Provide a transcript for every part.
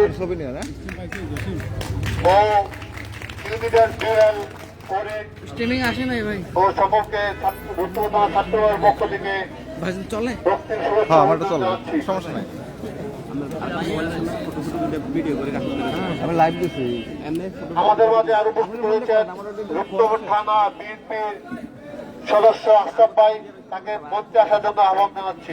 ও ইউনিটের জুয়েল স্ট্রিমিং আসে নাই ভাই। ও সকলকে ছাত্র ভর্তুকতা পক্ষ থেকে ভাই চলে হ্যাঁ আমারটা চলবে সমস্যা নাই। আমি লাইভ দিছি। আমাদের মাঝে আরও উপস্থিত রয়েছেন রূপনগর থানা বিএনপির সদস্য আশরাফ ভাই তাকে মঞ্চে আসার জন্য আহ্বান জানাচ্ছি।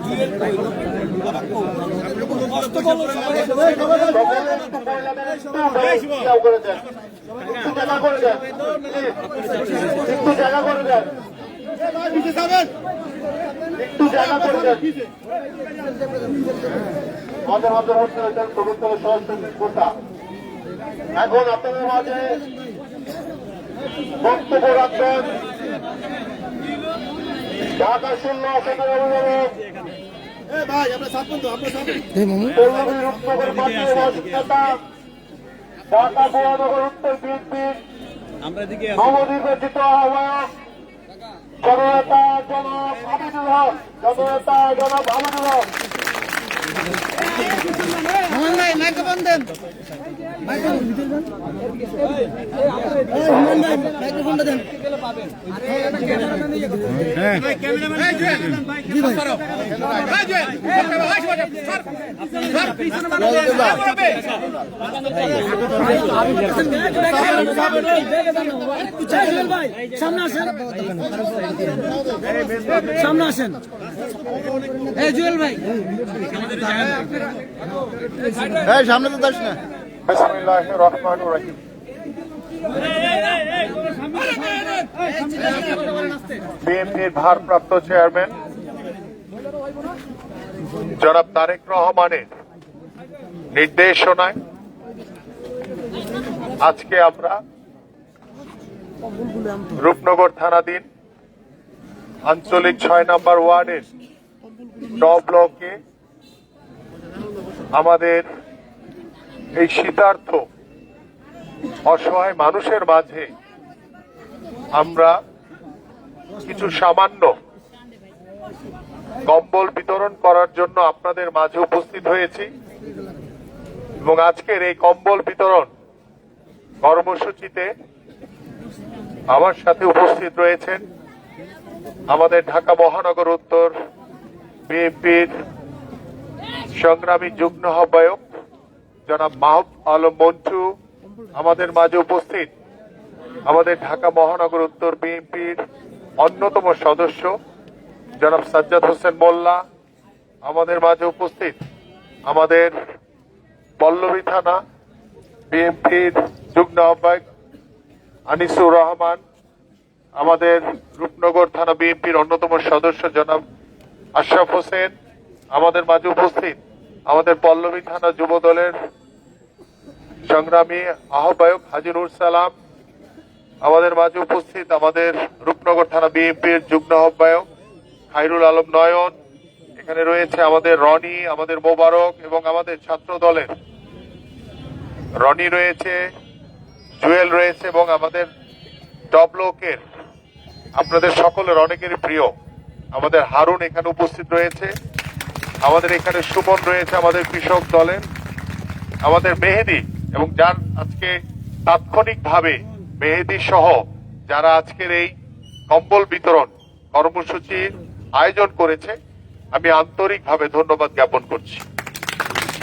একটু জায়গা করে। একটু জায়গা করে দেন। আমাদের মাঝে হচ্ছে হয়েছেন কবুতরের সহযোগী কোটা এখন আপনাদের মাঝে বক্তব্য রাখবেন ঢাকা শূন্য অভিভাবক ঢাকা মহানগর উত্তর বিএনপির নবনির্বাচিত আহ্বায়ক জননেতা জনাব হামিদুল হক জননেতা জনাব হামিদুল হক মাইক্রোফোন দেন। সামনে আসেন সামনে আসেন এই জুয়েল ভাই সামনে তো না। রহমান রহিম বিএনপির ভারপ্রাপ্ত চেয়ারম্যান জনাব তারেক রহমানের নির্দেশনায় আজকে আমরা রূপনগর থানাধীন আঞ্চলিক ছয় নম্বর ওয়ার্ডের ড ব্লকে আমাদের এই শীতার্থ অসহায় মানুষের মাঝে আমরা কিছু সামান্য কম্বল বিতরণ করার জন্য আপনাদের মাঝে উপস্থিত হয়েছি এবং আজকের এই কম্বল বিতরণ কর্মসূচিতে আমার সাথে উপস্থিত রয়েছেন আমাদের ঢাকা মহানগর উত্তর বিএনপির সংগ্রামী যুগ্ম আহ্বায়ক জনাব মাহব আলম মন্টু আমাদের মাঝে উপস্থিত। আমাদের ঢাকা মহানগর উত্তর বিএনপির অন্যতম সদস্য, জনাব সাজ্জাদ হোসেন মোল্লা আমাদের মাঝে উপস্থিত। আমাদের পল্লবী থানা বিএনপির যুগ্ম আহ্বায়ক আনিসুর রহমান, আমাদের রূপনগর থানা বিএনপির অন্যতম সদস্য জনাব আশরাফ হোসেন আমাদের মাঝে উপস্থিত। আমাদের পল্লবী থানা যুব দলের সংগ্রামী আহ্বায়ক হাজিরুর সালাম, আমাদের মাঝে উপস্থিত আমাদের রূপনগর থানা বিএনপির যুগ্ম আহ্বায়ক খাইরুল আলম নয়ন, এখানে রয়েছে আমাদের রনি, আমাদের মোবারক এবং আমাদের ছাত্র দলের। রনি রয়েছে, জুয়েল রয়েছে এবং আমাদের ডবলোকের আপনাদের সকলের অনেকেরই প্রিয়, আমাদের হারুন এখানে উপস্থিত রয়েছে। আমাদের এখানে সুমন রয়েছে আমাদের কৃষক দলের। আমাদের মেহেদি এবং যার আজকে তাৎক্ষণিকভাবে মেহেদি সহ যারা আজকের এই কম্বল বিতরণ কর্মসূচির আয়োজন করেছে, আমি আন্তরিকভাবে ধন্যবাদ জ্ঞাপন করছি।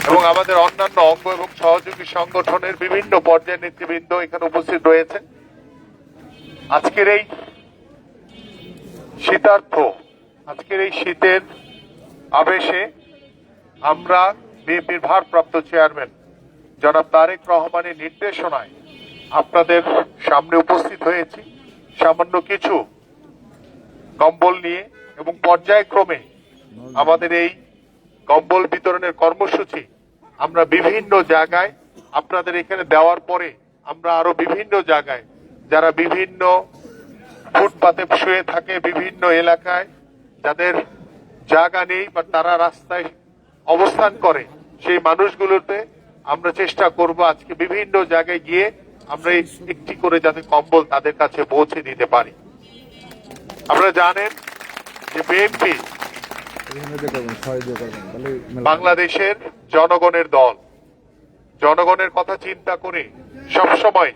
এবং আমাদের অন্যান্য অঙ্গ এবং সহযোগী সংগঠনের বিভিন্ন পর্যায়ের নেতৃবৃন্দ এখানে উপস্থিত রয়েছে। আজকের এই শীতার্থ, আজকের এই শীতের আবেশে আমরা বিএনপির ভারপ্রাপ্ত চেয়ারম্যান, জনাব তারেক রহমানের নির্দেশনায় আপনাদের সামনে উপস্থিত হয়েছি। সামান্য কিছু কম্বল নিয়ে এবং পর্যায়ক্রমে আমাদের এই কম্বল বিতরণের কর্মসূচি আমরা বিভিন্ন জায়গায় আপনাদের এখানে দেওয়ার পরে আমরা আরও বিভিন্ন জায়গায় যারা বিভিন্ন ফুটপাতে শুয়ে থাকে বিভিন্ন এলাকায়, যাদের জায়গা নেই বা তারা রাস্তায় অবস্থান করে, সেই মানুষগুলোতে আমরা চেষ্টা করব আজকে বিভিন্ন জায়গায় গিয়ে আমরা এই একটি করে যাতে কম্বল তাদের কাছে পৌঁছে দিতে পারি। আপনারা জানেন যে বিএনপি বাংলাদেশের জনগণের দল। জনগণের কথা চিন্তা করে সবসময়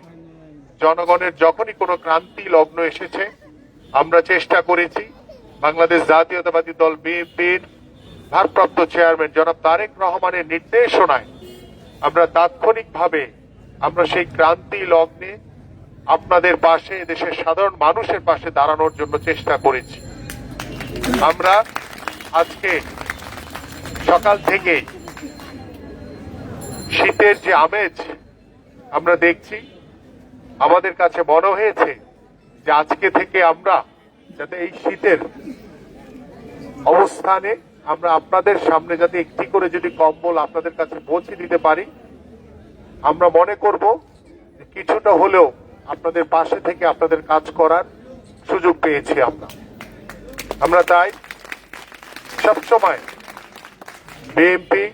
জনগণের যখনই কোনো ক্রান্তি লগ্ন এসেছে, আমরা চেষ্টা করেছি বাংলাদেশ জাতীয়তাবাদী দল বিএনপির ভারপ্রাপ্ত চেয়ারম্যান জনাব তারেক রহমানের নির্দেশনায় আমরা তাৎক্ষণিকভাবে আমরা সেই ক্রান্তি লগ্নে আপনাদের পাশে দেশের সাধারণ মানুষের পাশে দাঁড়ানোর জন্য চেষ্টা করেছি। আমরা আজকে সকাল থেকে শীতের যে আমেজ, আমরা দেখছি, আমাদের কাছে মনে হয়েছে যে আজকে থেকে আমরা যাতে এই শীতের অবস্থানে আমরা আপনাদের সামনে যাতে একটি করে যদি কম্বল আপনাদের কাছে পৌঁছে দিতে পারি, আমরা মনে করব কিছুটা হলেও আপনাদের পাশে থেকে আপনাদের কাজ করার সুযোগ পেয়েছি আমরা। আমরা তাই সবসময় বিএনপি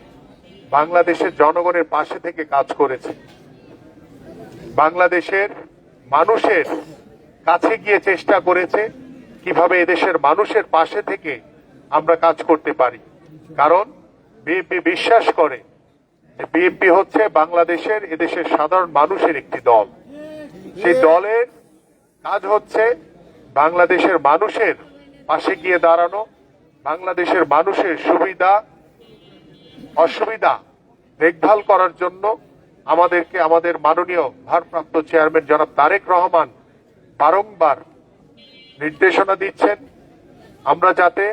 বাংলাদেশের জনগণের পাশে থেকে কাজ করেছে। বাংলাদেশের মানুষের কাছে গিয়ে চেষ্টা করেছে কীভাবে এদেশের মানুষের পাশে থেকে আমরা কাজ করতে পারি। কারণ বিএনপি বিশ্বাস করে যে বিএনপি হচ্ছে বাংলাদেশের এদেশের সাধারণ মানুষের একটি দল। সেই দলের কাজ হচ্ছে বাংলাদেশের মানুষের পাশে গিয়ে দাঁড়ানো, বাংলাদেশের মানুষের সুবিধা, অসুবিধা দেখভাল করার জন্য আমাদেরকে আমাদের মাননীয় ভারপ্রাপ্ত চেয়ারম্যান জনাব তারেক রহমান বারংবার নির্দেশনা দিচ্ছেন। আমরা যাতে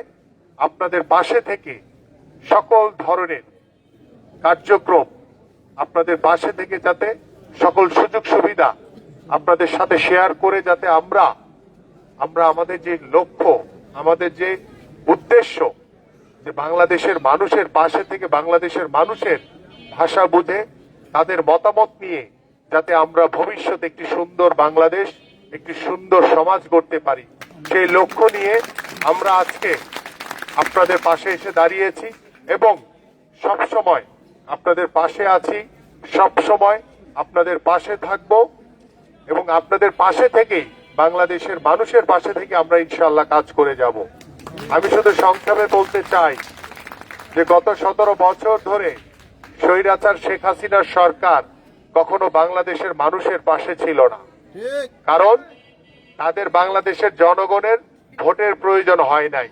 আপনাদের পাশে থেকে সকল ধরনের কার্যক্রম আপনাদের পাশে থেকে যাতে সকল সুযোগ সুবিধা আপনাদের সাথে শেয়ার করে যাতে আমরা আমরা আমাদের যে লক্ষ্য, আমাদের যে উদ্দেশ্য যে বাংলাদেশের মানুষের পাশে থেকে বাংলাদেশের মানুষের ভাষা বুঝে তাদের মতামত নিয়ে যাতে আমরা ভবিষ্যতে একটি সুন্দর বাংলাদেশ, একটি সুন্দর সমাজ গড়তে পারি। সেই লক্ষ্য নিয়ে আমরা আজকে আপনাদের পাশে এসে দাঁড়িয়েছি এবং সব সময় আপনাদের পাশে আছি সব সময় আপনাদের পাশে থাকব এবং আপনাদের পাশে থেকেই বাংলাদেশের মানুষের পাশে থেকে আমরা ইনশাল্লাহ কাজ করে যাব। আমি শুধু সংক্ষেপে বলতে চাই যে গত সতেরো বছর ধরে স্বৈরাচার শেখ হাসিনার সরকার কখনো বাংলাদেশের মানুষের পাশে ছিল না। কারণ তাদের বাংলাদেশের জনগণের ভোটের প্রয়োজন হয় নাই।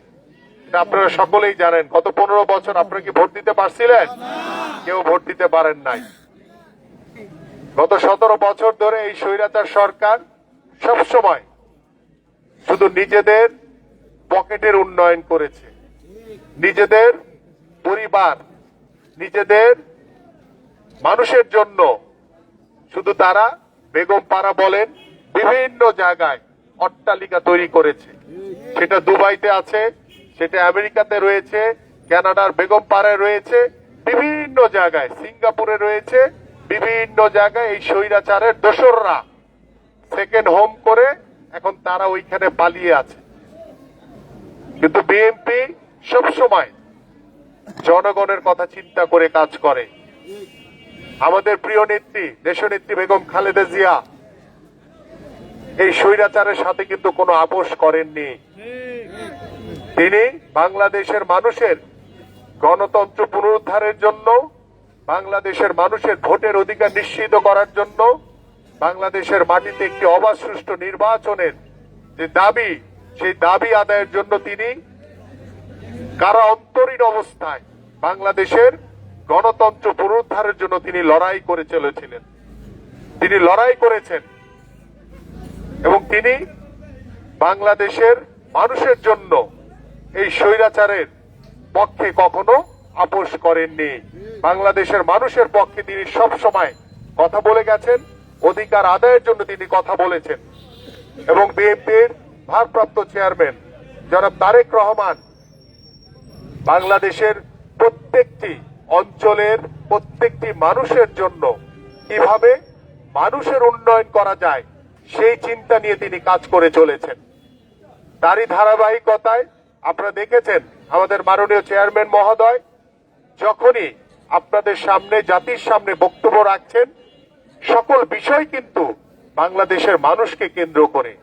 এটা আপনারা সকলেই জানেন। গত পনেরো বছর আপনারা কি ভোট দিতে পারছিলেন? কেউ ভোট দিতে পারেন নাই। গত সতেরো বছর ধরে এই স্বৈরাচার সরকার সব সময় শুধু নিজেদের পকেটের উন্নয়ন করেছে। নিজেদের পরিবার, নিজেদের মানুষের জন্য শুধু তারা বেগম পাড়া বলেন, বিভিন্ন জায়গায় অট্টালিকা তৈরি করেছে। সেটা দুবাইতে আছে সেটা আমেরিকাতে রয়েছে, কানাডার বেগম পাড়ায় রয়েছে, বিভিন্ন জায়গায়, সিঙ্গাপুরে রয়েছে, বিভিন্ন জায়গায় এই স্বৈরাচারের দোসররা। সেকেন্ড হোম করে এখন তারা ওইখানে পালিয়ে আছে। কিন্তু বিএনপি সবসময় জনগণের কথা চিন্তা করে কাজ করে। আমাদের প্রিয় নেত্রী, দেশনেত্রী বেগম খালেদা জিয়া এই স্বৈরাচারের সাথে কিন্তু কোনো আপোষ করেননি। তিনি বাংলাদেশের মানুষের গণতন্ত্র পুনরুদ্ধারের জন্য, বাংলাদেশের মানুষের ভোটের অধিকার নিশ্চিত করার জন্য, বাংলাদেশের মাটিতে একটি অবাধ সুষ্ঠু নির্বাচনের যে দাবি, সেই দাবি আদায়ের জন্য তিনি কারা অন্তরীণ অবস্থায় বাংলাদেশের গণতন্ত্র পুনরুদ্ধারের জন্য তিনি লড়াই করে চলেছিলেন। তিনি লড়াই করেছেন এবং তিনি বাংলাদেশের মানুষের জন্য এই স্বৈরাচারের পক্ষে কখনো আপোষ করেননি। বাংলাদেশের মানুষের পক্ষে তিনি সব সময় কথা বলে গেছেন, অধিকার আদায়ের জন্য তিনি কথা বলেছেন। এবং বিএনপির ভারপ্রাপ্ত চেয়ারম্যান জনাব তারেক রহমান বাংলাদেশের প্রত্যেকটি অঞ্চলের প্রত্যেকটি মানুষের জন্য কীভাবে মানুষের উন্নয়ন করা যায়, সেই চিন্তা নিয়ে তিনি কাজ করে চলেছেন। তারই ধারাবাহিকতায় আপনারা দেখেছেন আমাদের মাননীয় চেয়ারম্যান মহোদয়, যখনই আপনাদের সামনে, জাতির সামনে বক্তব্য রাখছেন, সকল বিষয় কিন্তু বাংলাদেশের মানুষকে কেন্দ্র করে।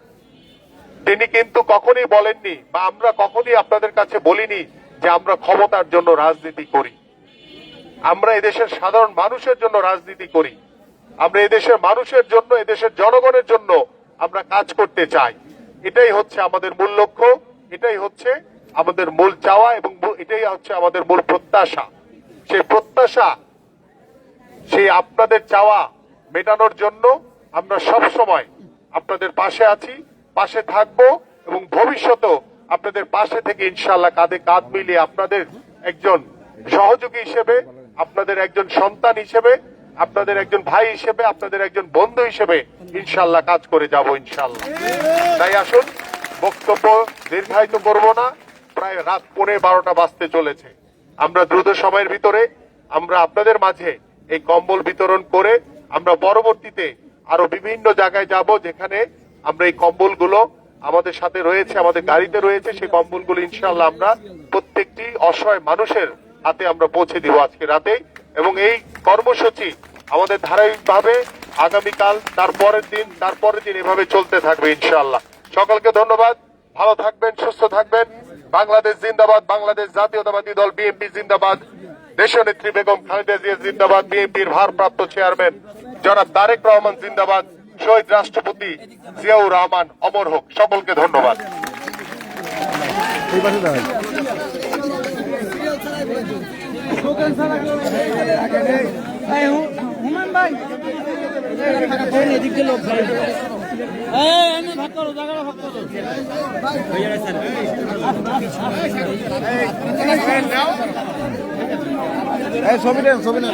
তিনি কিন্তু কখনই বলেননি বা আমরা কখনই আপনাদের কাছে বলিনি যে আমরা ক্ষমতার জন্য রাজনীতি করি। আমরা এদেশের সাধারণ মানুষের জন্য রাজনীতি করি। আমরা এদেশের মানুষের জন্য, এদেশের জনগণের জন্য আমরা কাজ করতে চাই। এটাই হচ্ছে আমাদের মূল লক্ষ্য, এটাই হচ্ছে আমাদের মূল চাওয়া এবং এটাই হচ্ছে আমাদের মূল প্রত্যাশা। সেই প্রত্যাশা, সেই আপনাদের চাওয়া মেটানোর জন্য আমরা সব সময় আপনাদের পাশে আছি, পাশে থাকব এবং ভবিষ্যতেও আপনাদের পাশে থেকে ইনশাল্লাহ কাঁধে কাঁধ মিলিয়ে আপনাদের একজন সহযোগী হিসেবে, আপনাদের একজন সন্তান হিসেবে, আপনাদের একজন ভাই হিসেবে, আপনাদের একজন বন্ধু হিসেবে ইনশাল্লাহ কাজ করে যাব ইনশাল্লাহ তাই আসুন, বক্তব্য দীর্ঘায়িত করব না। প্রায় রাত পৌনে বারোটা বাজতে চলেছে। আমরা দ্রুত সময়ের ভিতরে, আমরা আপনাদের মাঝে এই কম্বল বিতরণ করে আমরা পরবর্তীতে আরও বিভিন্ন জায়গায় যাব যেখানে আমরা এই কম্বলগুলো আমাদের সাথে রয়েছে, আমাদের গাড়িতে রয়েছে। সেই কম্বলগুলো ইনশাল্লাহ আমরা প্রত্যেকটি অসহায় মানুষের হাতে আমরা পৌঁছে দিব আজকে রাতে। এবং এই কর্মসূচি আমাদের ধারাবাহিকভাবে আগামীকাল তারপরের দিন তারপরের দিন এভাবে চলতে থাকবে ইনশাল্লাহ সকলকে ধন্যবাদ। ভালো থাকবেন, সুস্থ থাকবেন। বাংলাদেশ জিন্দাবাদ, বাংলাদেশ জাতীয়তাবাদী দল বিএনপি জিন্দাবাদ। দেশনেত্রী বেগম খালেদা জিয়া জিন্দাবাদ, বিএনপির ভারপ্রাপ্ত চেয়ারম্যান জনাব তারেক রহমান জিন্দাবাদ, শহীদ রাষ্ট্রপতি জিয়াউর রহমান, অমর হোক, সকলকে ধন্যবাদ। ভাই ছবি নেন ছবি নেন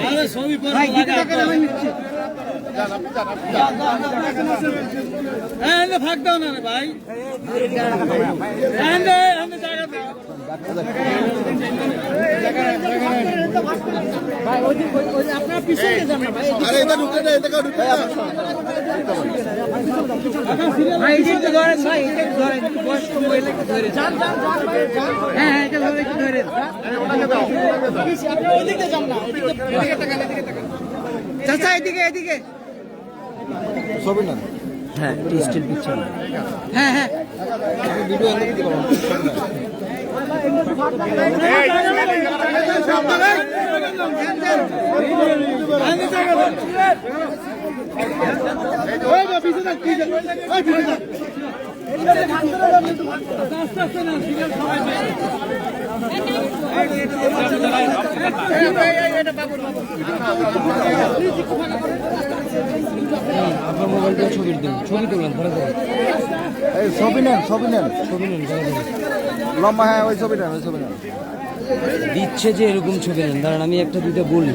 ভাগ দাও না রে ভাই হ্যাঁ হ্যাঁ না চাচা এদিকে এদিকে ছবি নেন হ্যাঁ ডিজিটাল পিকচার হ্যাঁ হ্যাঁ। ভিডিও আপনার মোবাইল দিয়ে ছবি দিন ছবি তুলেন এই ছবি নেন ছবি নেন। ছবি নেন লম্বা হ্যাঁ ওই ছবি নেন, ওই ছবি নেন। দিচ্ছে যে এরকম ছবি নেন দাঁড়ান, আমি একটা দুইটা বলি।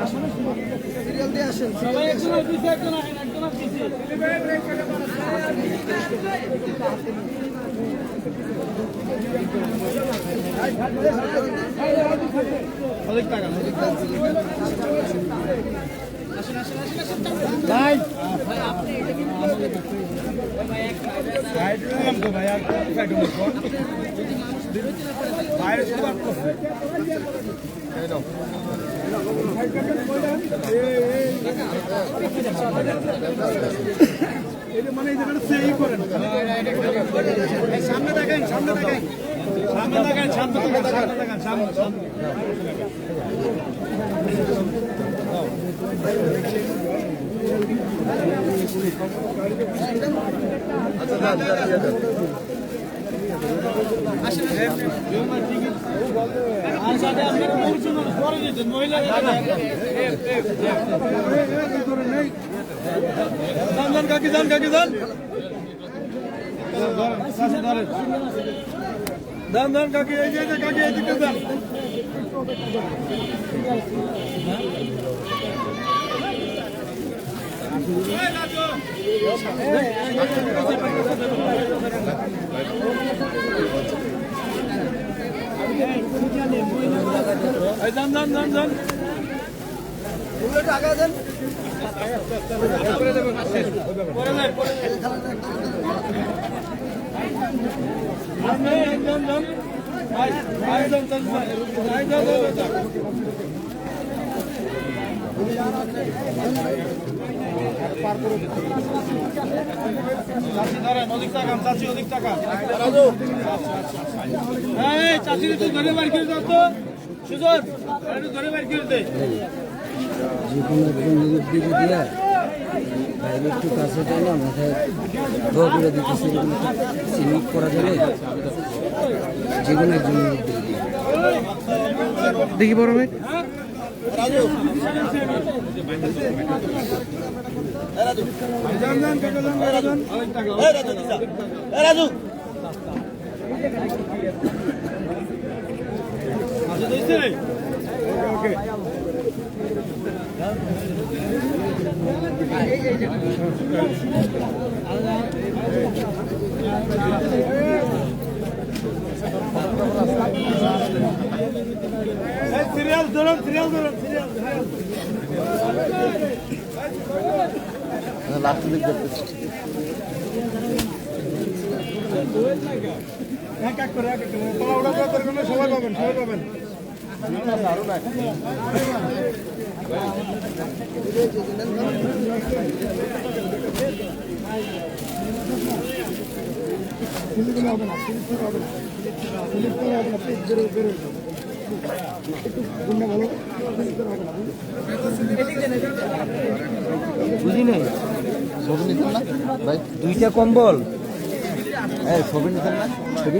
সিরিয়াল দিয়ে আসেন সবাই একজন একজন একজন। সামনে দেখেন সামনে দেখেন সামনে দেখেন সামনে দেখেন সামনে দেখেন সামনে সামনে যান যান কাকি যান কাকি যান যান যান কাকি এই যে এই যে কাকি এই দিকে যান এই যান যান যান যান চাষির একটু ধরে বার করে দাও তো। সুজন একটু ধরে বার করে দে যে কোনো দিকে দিয়ে বাইরে একটু কাছে টানা মাথায় ধোয়া করে দিতেছে এরকম চিহ্নিত করা যাবে। যে দেখি বড় রাজু রাজু। সিরিয়াল ধরুন সিরিয়াল ধরুন সিরিয়াল লাস্ট দিক সবাই পাবেন সবাই পাবেন বুঝি নাই? ছবি নিতেন ভাই দুইটা কম্বল। হ্যাঁ ছবি নিতেন ছবি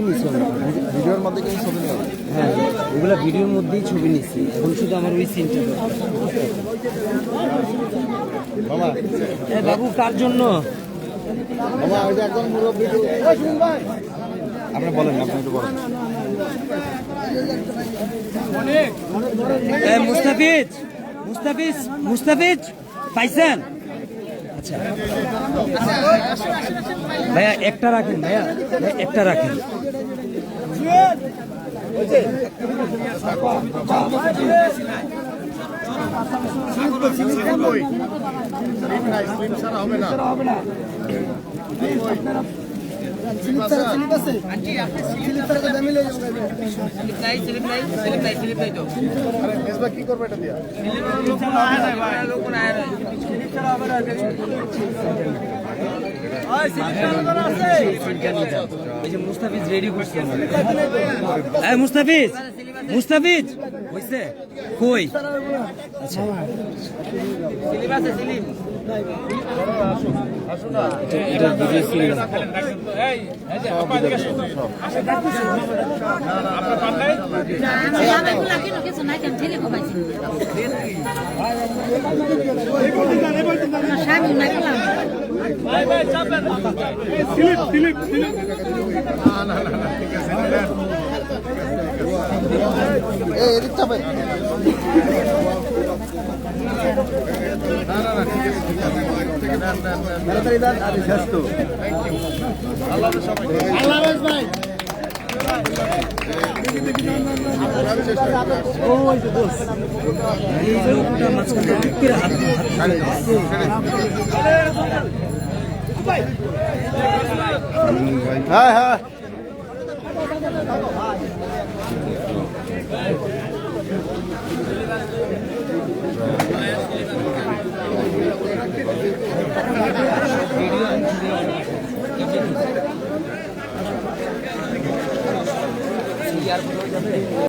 ভিডিওর মধ্যে কিন্তু ছবি নেওয়া হ্যাঁ ওগুলা ভিডিওর মধ্যেই ছবি নিছি এখন শুধু আমার ওই সিনটা এ বাবু কার জন্য? একজন মুরব্বী আপনি বলেন আপনি একটু বলেন। মুস্তাফিজ মুস্তাফিজ মুস্তাফিজ পাইছেন? আচ্ছা ভাইয়া একটা রাখেন ভাইয়া একটা রাখেন কি করব মুস্তাফিজ রেডি করছে। মুস্তাফিজ মুস্তাফিজ! বুঝছে কই? আচ্ছা। ভাই ভাই চাপেন না না না ঠিক আছে। এই এদিক চাপে হ্যাঁ হ্যাঁ यार बोलो जब